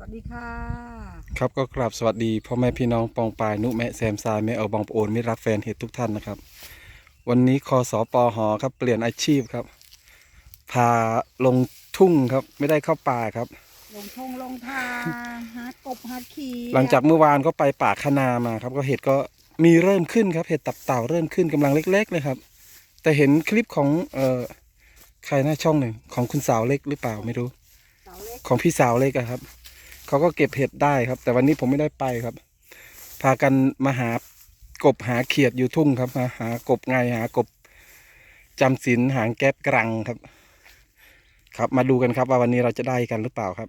วัสดีค่ะ ครับก็กราบสวัสดีพ่อแม่พี่น้องปองปายนุแม่แซมซายแม่เอาบองปะโอนมิตรรักแฟนเห็ดทุกท่านนะครับ วันนี้คอสอปอหอครับเปลี่ยนอาชีพครับ พาลงทุ่งครับ ไม่ได้เข้าป่าครับ ลงทงลงทาหากบหาขีหลังจากเมื่อวานก็ไปป่าคนามาครับ ก็เห็ดก็มีเริ่มขึ้นครับเห็ดตับเต่าเริ่มขึ้นกำลังเล็ก ๆ เลยครับ แต่เห็นคลิปของเอ่อใครหน้าช่องหนึ่งของคุณสาวเล็กหรือเปล่าไม่รู้เสาเล็กของพี่สาวเล็กอะครับ เขาก็เก็บเห็ดได้ครับ แต่วันนี้ผมไม่ได้ไปครับ พากันมาหากบหาเขียดอยู่ทุ่งครับมาหากบไงหากบจำศีลหางแก๊บกรังครับ ครับมาดูกันครับว่าวันนี้เราจะได้กันหรือเปล่าครับ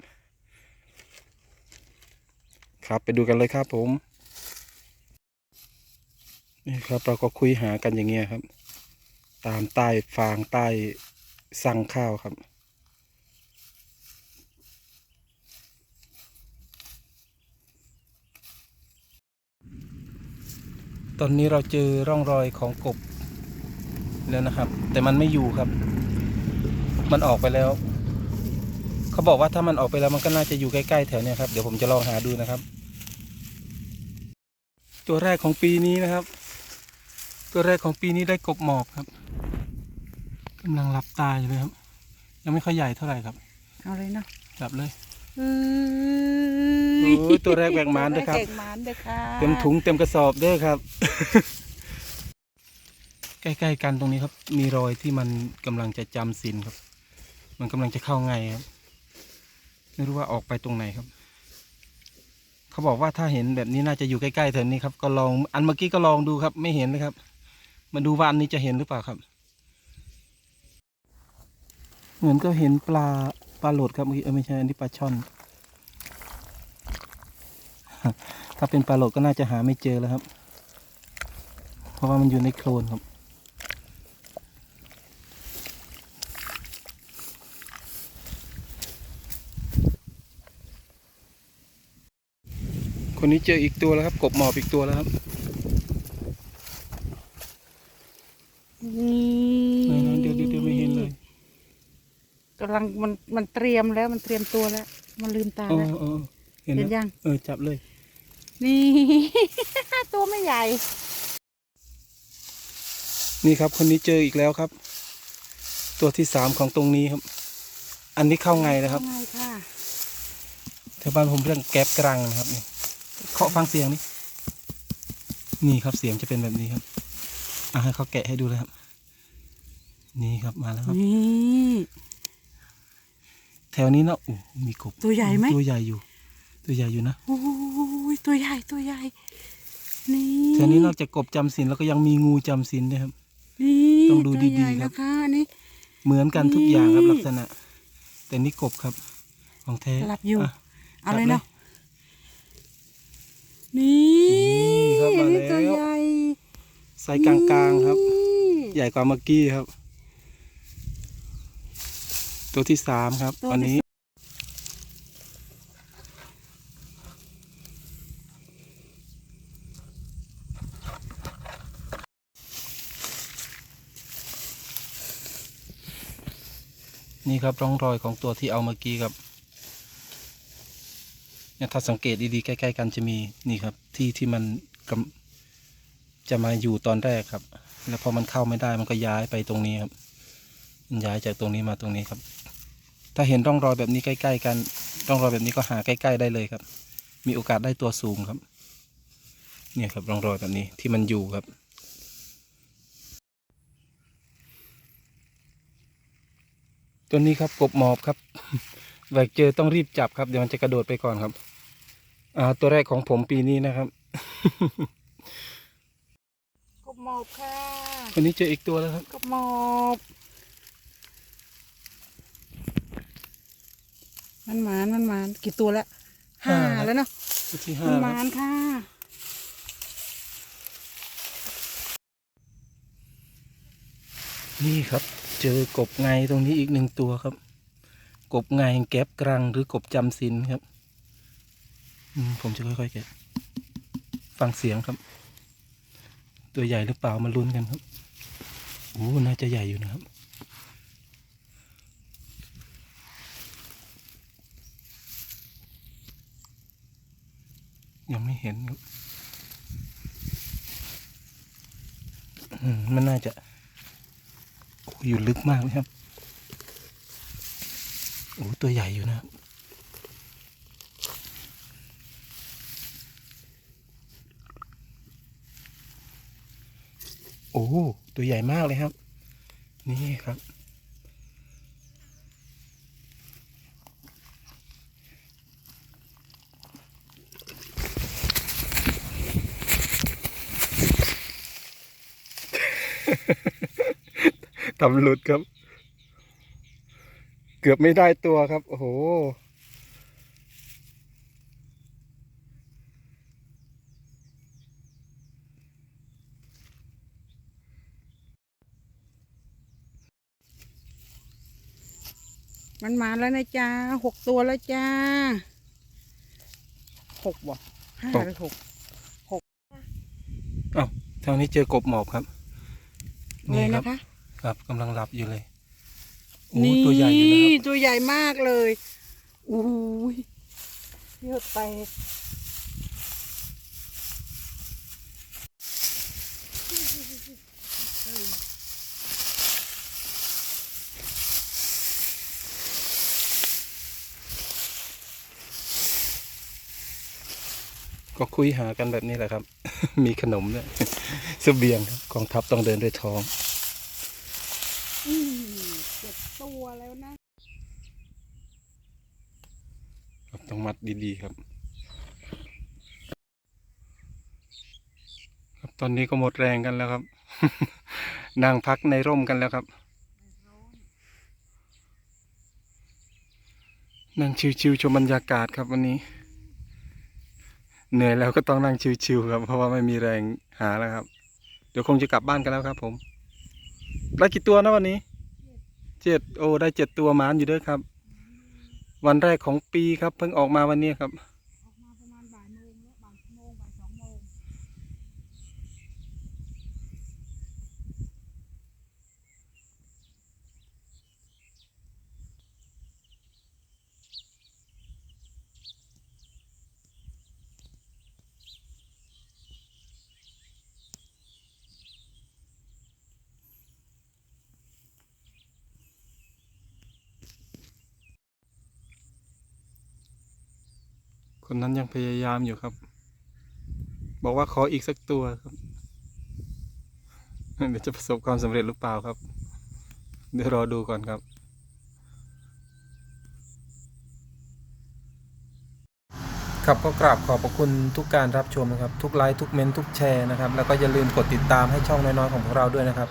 ครับไปดูกันเลยครับผมนี่ครับเราก็คุยหากันอย่างเงี้ยครับ ตามใต้ฟางใต้สั่งข้าวครับ ตอนนี้เราเจอร่องรอยของกบแล้วนะครับ แต่มันไม่อยู่ครับ มันออกไปแล้ว เขาบอกว่าถ้ามันออกไปแล้วมันก็น่าจะอยู่ใกล้ๆแถวเนี้ยครับ เดี๋ยวผมจะลองหาดูนะครับ ตัวแรกของปีนี้นะครับ ตัวแรกของปีนี้ได้กบหมอบครับกำลังหลับตาอยู่เลยครับ ยังไม่ค่อยใหญ่เท่าไหร่ครับ เอาเลยเนาะจับเลยเอ้ โอ้ยตัวแรกแบกหมานด้วยครับตัวแกแบกหมานด้วยค่ะเต็มถุงเต็มกระสอบเด้อครับ ใกล้ๆกันตรงนี้ครับ มีรอยที่มันกำลังจะจำศีลครับ มันกำลังจะเข้าไงครับ ไม่รู้ว่าออกไปตรงไหนครับ เขาบอกว่าถ้าเห็นแบบนี้น่าจะอยู่ใกล้ๆแถวนี้ครับ ก็ลองอันเมื่อกี้ก็ลองดูครับ ไม่เห็นเลยครับ มาดูว่าอันนี้จะเห็นหรือเปล่าครับ เหมือนก็เห็นปลาปลาโหลดครับเมื่อกี้เออไม่ใช่อันนี้ปลาช่อน ถ้าเป็นปลาโหลดก็น่าจะหาไม่เจอแล้วครับ เพราะว่ามันอยู่ในโคลนครับคนนี้เจออีกตัวแล้วครับ กบหมอบอีกตัวแล้วครับนี่ไหนๆเดี๋ยวเดี๋ยวเดี๋ยวไม่เห็นเลยกำลังมันมันเตรียมแล้วมันเตรียมตัวแล้ว มันลืมตาเอแล้วอเออเห็นเห็นแล้วยังเออจับเลย นี่ ตัวไม่ใหญ่ นี่ครับ คนนี้เจออีกแล้วครับ ตัวที่สามของตรงนี้ครับ อันนี้เข้าไงนะครับเข้าไงค่ะแถวบ้านผมเรียกแก๊บกรังนะครับนี่เคาะฟังเสียงนี่นี่ครับเสียงจะเป็นแบบนี้ครับอะให้เขาแกะให้ดูเลยครับ นี่ครับมาแล้วครับนี่แถวนี้เนาะอู้มีกบตัวใหญ่ไหมตัวใหญ่อยู่ ตัวใหญ่อยู่นะโอ้ย ตัวใหญ่ตัวใหญ่นี่แถวนี้นอกจากกบจำศีลแล้วก็ยังมีงูจำศีลด้วยครับ นี่ต้องดูตัวใหญ่ดีๆครับ นะคะนี่ เหมือนกันทุกอย่างครับนี่ลักษณะ แต่นี่กบครับ ของแท้หลับอยู่ะ เอาเลยจับเนาะนี่นี่ครับมานี่ตัวแล้ว ใหญ่ไซส์กลางๆครับ นี่ใหญ่กว่าเมื่อกี้ครับ ตัวที่สามครับ ตัววันที่นี้ นี่ครับร่องรอยของตัวที่เอาเมื่อกี้ครับเนี่ยถ้าสังเกตดีๆใกล้ๆกันจะมีนี่ครับที่ที่มันกำจะมาอยู่ตอนแรกครับ แล้วพอมันเข้าไม่ได้มันก็ย้ายไปตรงนี้ครับมันย้ายจากตรงนี้มาตรงนี้ครับ ถ้าเห็นร่องรอยแบบนี้ใกล้ ๆ กันร่องรอยแบบนี้ก็หาใกล้ ๆ ได้เลยครับ มีโอกาสได้ตัวสูงครับ เนี่ยครับร่องรอยแบบนี้ที่มันอยู่ครับ ตัวนี้ครับกบหมอบครับแหวกเจอต้องรีบจับครับเดี๋ยวมันจะกระโดดไปก่อนครับ อ่า ตัวแรกของผมปีนี้นะครับกบหมอบค่ะคนนี้เจออีกตัวแล้วครับกบหมอบมันหมานมันหมานกี่ตัวแล้วห้าห้าแล้วเนาะตัวที่มัห้านหคมารับนค่ะนี่ครับ เจอกบไงตรงนี้อีกหนึ่งตัวครับ กบไงแก๊บกรังหรือกบจำศีลครับผมจะค่อยๆแกะฟังเสียงครับ ตัวใหญ่หรือเปล่ามาลุ้นกันครับโอ้น่าจะใหญ่อยู่นะครับยังไม่เห็นครับมันน่าจะ อยู่ลึกมากเลยครับโอ้ตัวใหญ่อยู่นะครับโอ้ตัวใหญ่มากเลยครับ นี่ครับ ทำหลุดครับ เกือบไม่ได้ตัวครับ โอ้โห มันมาแล้วนะจ้าหกตัวแล้วจ้าหกบ่ห้าหกหรือหกทางนี้เจอกบหมอบครับเลยครันะคะ ครับกำลังหลับอยู่เลยโอ้ตัวใหญ่อยู่นะครับตัวใหญ่มากเลยอุ้ยเยอะไป ก็คุยหากันแบบนี้แหละครับ มีขนมด้วยเสบียงครับกองทัพต้องเดินด้วยท้อง อืมเจ็ดตัวแล้วนะ ครับ ต้องมัดดีๆครับ ครับ ตอนนี้ก็หมดแรงกันแล้วครับ นั่งพักในร่มกันแล้วครับ นั่งชิวๆชมบรรยากาศครับวันนี้ เหนื่อยแล้วก็ต้องนั่งชิวๆครับ เพราะว่าไม่มีแรงหาแล้วครับ เดี๋ยวคงจะกลับบ้านกันแล้วครับ ผมได้กี่ตัวนะวันนี้เจ็ดโอ้ได้เจ็ดตัวหมานอยู่ด้วยครับ วันแรกของปีครับ เพิ่งออกมาวันนี้ครับ ออกมาประมาณบ่ายโมงแล้วบ่ายโมงบ่ายสองโมง คนนั้นยังพยายามอยู่ครับ บอกว่าขออีกสักตัวครับเดี๋ยวจะประสบความสำเร็จหรือเปล่าครับ เดี๋ยวรอดูก่อนครับ ครับก็กราบขอบพระคุณทุกการรับชมนะครับ ทุกไลค์ทุกเมนต์ทุกแชร์นะครับ แล้วก็อย่าลืมกดติดตามให้ช่องน้อยๆของพวกเราด้วยนะครับ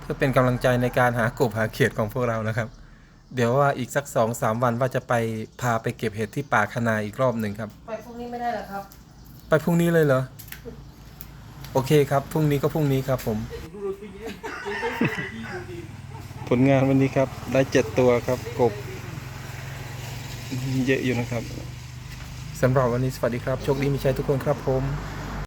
เพื่อเป็นกำลังใจในการหากบหาเขียดของพวกเรานะครับ เดี๋ยวว่าอีกสักสองสามวันว่าจะไปพาไปเก็บเห็ดที่ป่าคนาอีกรอบหนึ่งครับ ไปพรุ่งนี้ไม่ได้หรอครับ ไปพรุ่งนี้เลยเหรอ โอเคครับ พรุ่งนี้ก็พรุ่งนี้ครับผม ผลงานวันนี้ครับ ได้เจ็ดตัวครับกบ เยอะอยู่นะครับสำหรับวันนี้สวัสดีครับ โชคดีมีชัยทุกคนครับผม